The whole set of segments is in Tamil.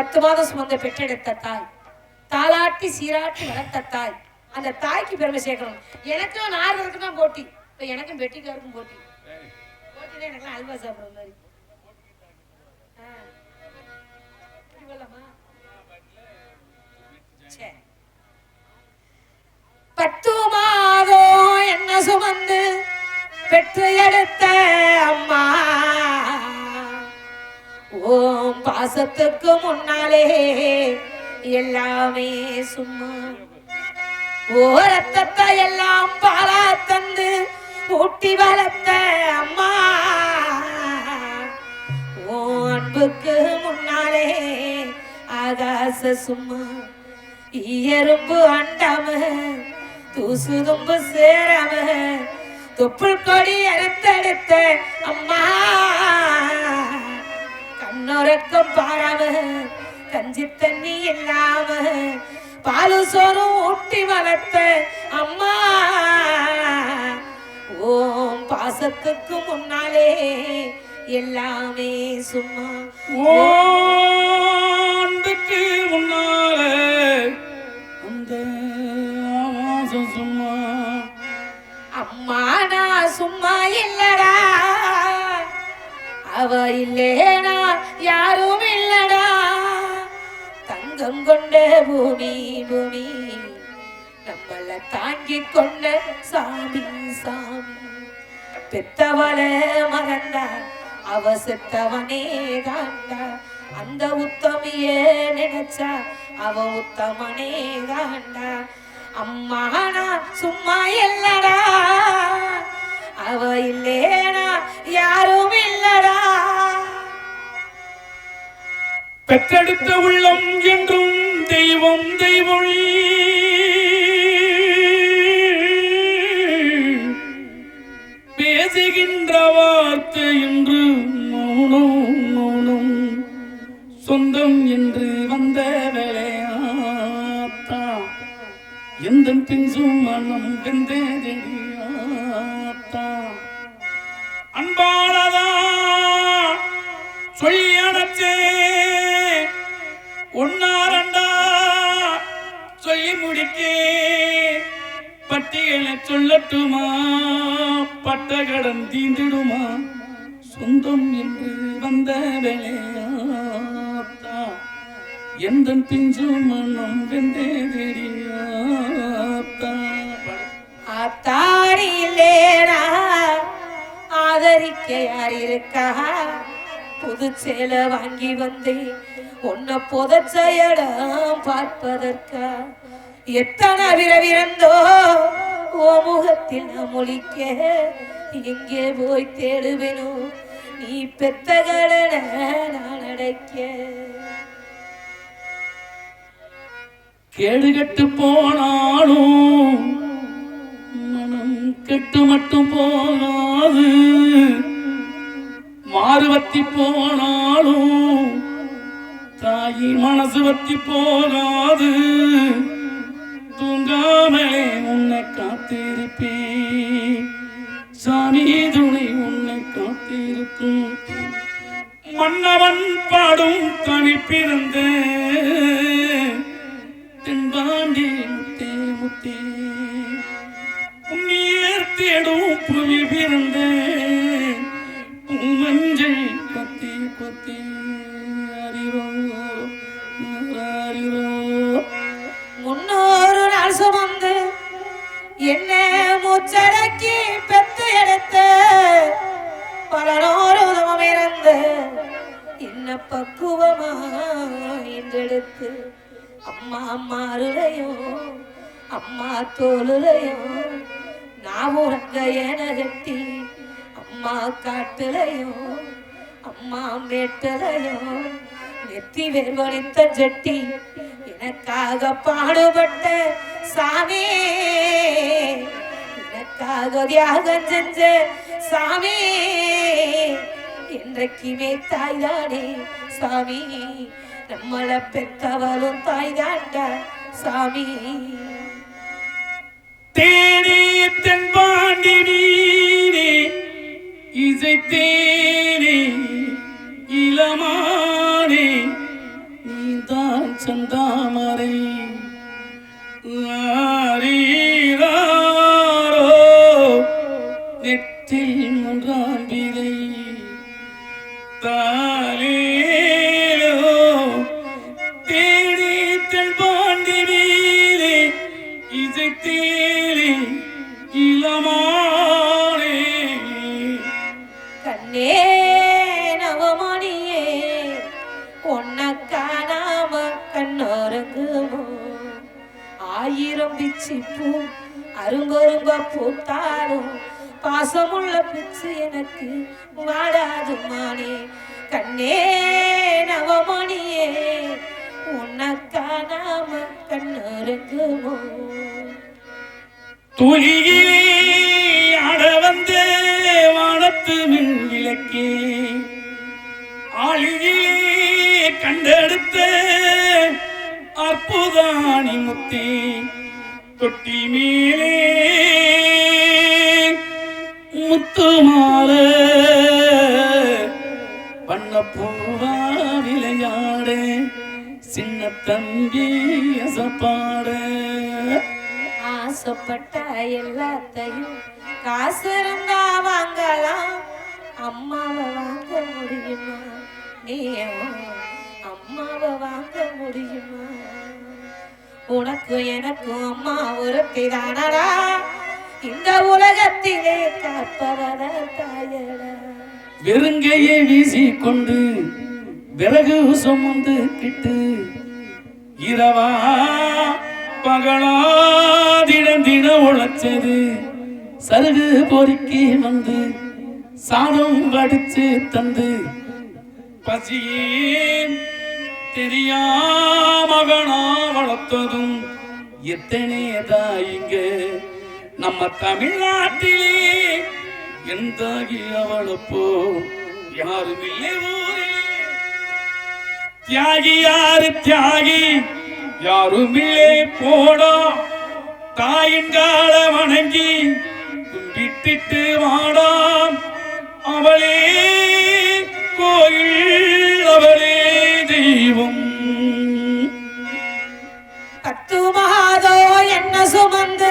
பத்து மாதம் சுமந்த பெற்றெடுத்த தாய். தாளாட்டி சீராட்டி வளர்த்த தாய். அந்த தாய்க்கு பெருமை சேர்க்கணும். எனக்கும் நாரதருக்கு தான் போட்டி. இப்போ எனக்கும் பெட்டிக்காருக்கும் போட்டி. போட்டினா எனக்குலாம் அல்வா சாப்பிட்ற மாதிரி. பத்து மாதம் என்ன சுமந்து பெற்று எடுத்த அம்மா ஓம் பாசத்துக்கு முன்னாலே எல்லாமே சும்மா. ஓ ரத்தத்தை எல்லாம் பாலா தந்து ஊட்டி வளர்த்த அம்மா. ஓ அன்புக்கு முன்னாலே ஆகாச சும்மா. ஈயரும்பு அண்டாம தூசு தும்பு சேராம தொப்புள் கொடி அறுத்தெடுத்த அம்மா. கண்ணுறக்கம் பாராம கஞ்சி தண்ணி இல்லாம பாலு சோறும் ஊட்டி வளர்த்த அம்மா. ஓம் பாசத்துக்கு முன்னாலே எல்லாமே சும்மா. ஓண்டுக்கு முன்னாலே அந்த ஆகாசம் சும்மா. அம்மா நான் சும்மா இல்லடா அவ இல்லேனா யாரும் இல்லடா தங்கம் கொண்ட பூமி பூமி. நம்மள தாங்கி கொண்ட சாமி சாமி. பெத்தவள மறந்தா அவ செத்தவனே தாண்டா அந்த உத்தமிய நினைச்சா அவ உத்தமனே தாண்டா அம்மானா சும்மா இல்லடா. அவ இல்லேனா யாரும் இல்லடா பெற்றெடுத்த உள்ளம் என்றும் தெய்வம் தெய்வம் பேசுகின்ற வார்த்தை என்று மௌனம் மௌனம் சொந்தம் என்று வந்த வேலையாத்தா எந்த பிஞ்சும் மனம் வெந்தேதா அன்பானதா சொல்லி அணைச்சே உன்னாரண்டா சொல்லி முடிக்கே பட்டியலை சொல்லட்டுமா? பட்ட கடன் தீந்திடுமா? சொந்தம் என்று வந்த வேலையாத்தா எந்த பிஞ்சு மனம் வெந்தேதா ஆத்தாடி இல்லேனா ஆதரிக்க யார் இருக்கா? புது சேலை வாங்கி வந்தேன். உன்னை புதைச்ச செயலாம் பார்ப்பதற்கா எத்தனை விரவிறந்தோ ஓ முகத்தில் நான் முழிக்க எங்கே போய் தேடுவேனோ நீ பெத்த கடனை நான் அடைக்க. கேடு கெட்டு போனாலும் மனம் கெட்டு மட்டும் போகாது. மாறுவத்தி போனாலும் தாயின் மனசு வத்தி போகாது. தூங்காமலே உன்னை காத்திருப்பேன். சாமி துணை உன்னை காத்திருக்கும். மன்னவன் பாடும் தனிப்பிருந்த தென்பாண்டி முத்தே முத்தே. புண்ணியர் தேடும் புவி பிறந்த. பூமஞ்சள் கொத்தி கொத்தி. பார்த்து அம்மா மாறுலையும் அம்மா தோலுலையும் நான் உறங்க என கட்டி அம்மா காட்டுலையும் அம்மா மேட்டலையும் நெத்தி வேர்வழித்த ஜட்டி எனக்காக பாடுபட்ட சாமி. எனக்காக தியாகம் செஞ்ச சாமி. என்றைக்குமே தாய்தானே சாமி. நம்மளை பெற்றவரும் தாய் தாண்டா சாமி. தேனே தென்பாண்டி இசை தேனே இளமானே நீ செந்தாமரை. ஆரே ஆயிரம் அருங்கொருங்க பூத்தாலும் பாசமுள்ள பிச்சு எனக்கு வாடாது மானே கண்ணே நவமணியே உனக்கா நாம கண்ணோரங்குமோ துளியிலே ஆட வந்த வானத்து மின் விளக்கே. ஆளியிலே கண்டெடுத்த அற்புதானி முத்தே. தொட்டி மேலே முத்துமால பண்ண பூவா விளையாடு சின்ன தம்பி அசப்பாடு. ஆசைப்பட்ட எல்லாத்தையும் காசு இருந்தா வாங்கலாம். அம்மாவை வாங்க முடியுமா? நீ அம்மாவை வாங்க முடியுமா? உனக்கு எனக்கும் அம்மா ஒருத்தி தானடா இந்த உலகத்திலே காப்பவர தாயடா. வெறுங்கையை வீசிக்கொண்டு விறகு சுமந்து கிட்டு இரவா பகலா தினம் தினம் உழைச்சது. சருகு பொறுக்கி வந்து சாதம் வடிச்சு தந்து பசியேன் தெரியா மகனா வளர்த்ததும் எத்தனை தாயிங்க நம்ம தமிழ்நாட்டிலே எந்தாகி அவளப்போ யாரும் இல்லை ஊரே. தியாகி யாரு தியாகி? யாரும் இல்லை போடா. தாயின் கால வணங்கி கும்பிட்டு வாடா. பத்து மாதோ என்ன சுமந்து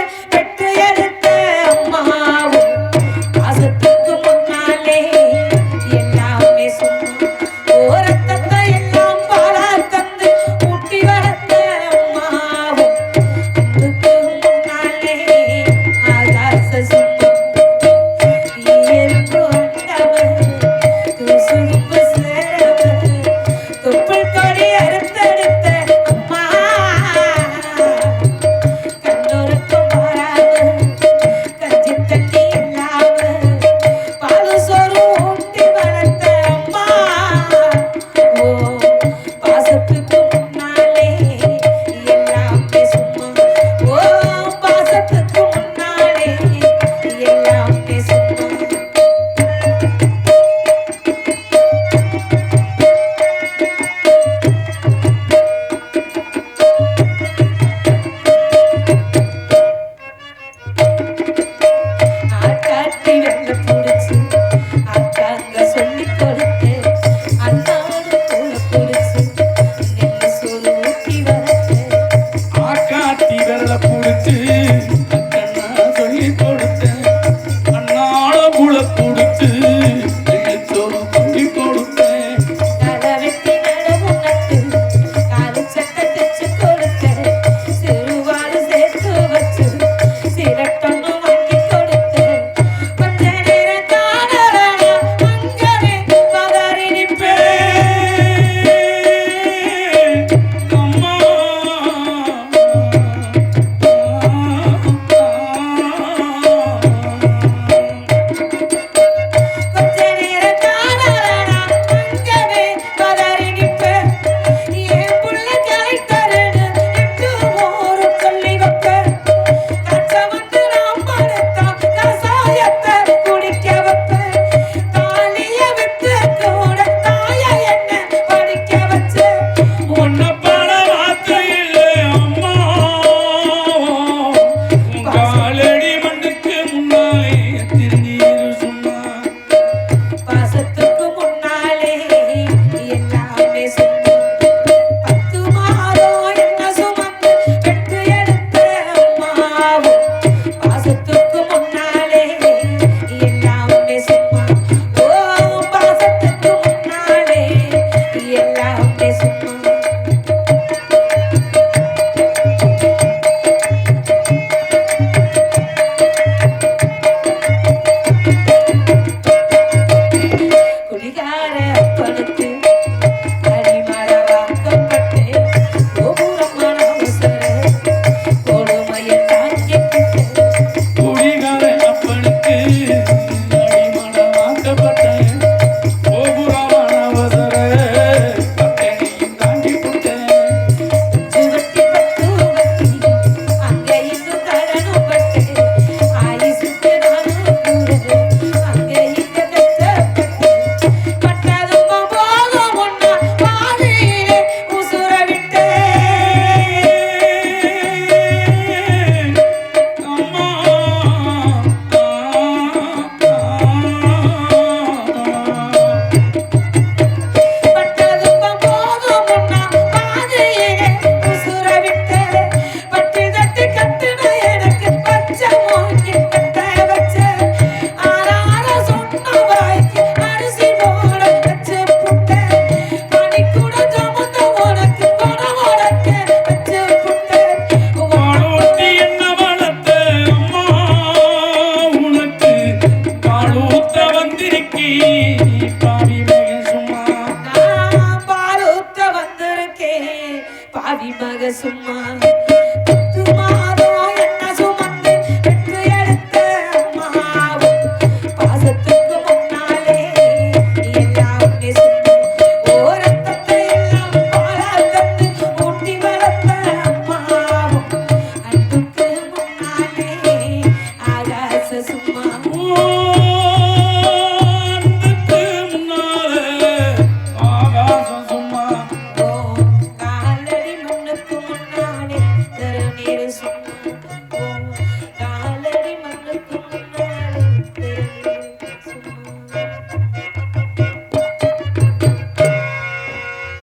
சும்மா